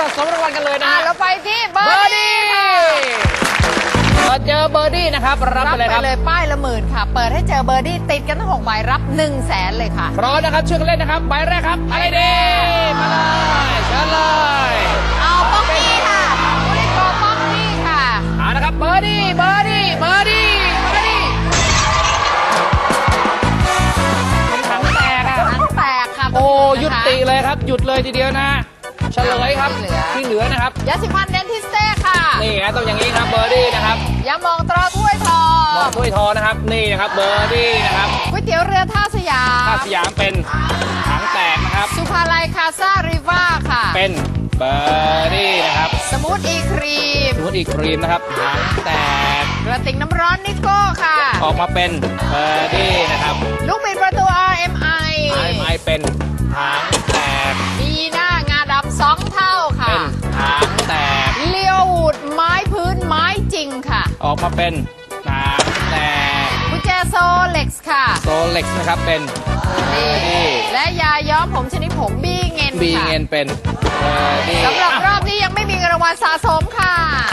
สะสมรางวัลกันเลยนะอ่าฮะเราไปที่เบอเบอร์ร์ดี้ดี้ค่ะเปิดเจอเบอร์ดี้นะครับ รับรับไปเลยไปครับ เลยป้ายละหมื่นค่ะ เปิดให้เจอเบอร์ดี้ติดกันทั้งหกใบรับ1นึ่งแสนเลยค่ะ พร้อมนะครับช่วยกันเล่นนะครับใบแรกครับอะไรดีมาเลยเชิญเลยเอาป๊อกกี้ค่ะผู้เล่นกอป๊อกกี้ค่ะเอาละครับเบอร์ดี้เบอร์ดี้เบอร์ดี้เบอร์ดี้ถังแตกอะหนังแตกค่ะโอ้คุณผู้ชมนะคะยุติเลยครับหยุดเลยทีเดียวนะ เฉลยครับที่เหลือ ที่เหลือนะครับ ยาสีฟันเดนทิสเต้ค่ะ นี่ฮะต้องอย่างนี้ครับเบอร์ดี้นะครับยามองตราถ้วยทอหมอง ถ้วยทอนะครับนี่นะครับเบอร์ดี้นะครับก๋วยเตี๋ยวเรือท่าสยาถ้ามสยามเป็นถังแตกนะครับ สุภาลัยคาซาริว่าค่ะ เป็นเบอร์ดี้นะครับสมูทอีครีม สมมติอีกครีมนะครับถังแตกกระติกน้ำร้อนนิโก้ค่ะ ออกมาเป็นเบอร์ดี้นะครับลูกบิดประตู RMI ไม้ไม้เป็นถัง ริงค่ะ ออกมาเป็นถังแตกกุญแจโซเล็กซ์ค่ะ โซเล็กนะครับเป็นเบอร์ดี้และยาย้อมผมชนิดผมบีเงินบีค่ะเงินเป็นเบอร์ดี้สำหรับรอบนี้ยังไม่มีเงินรางวัลสะสมค่ะ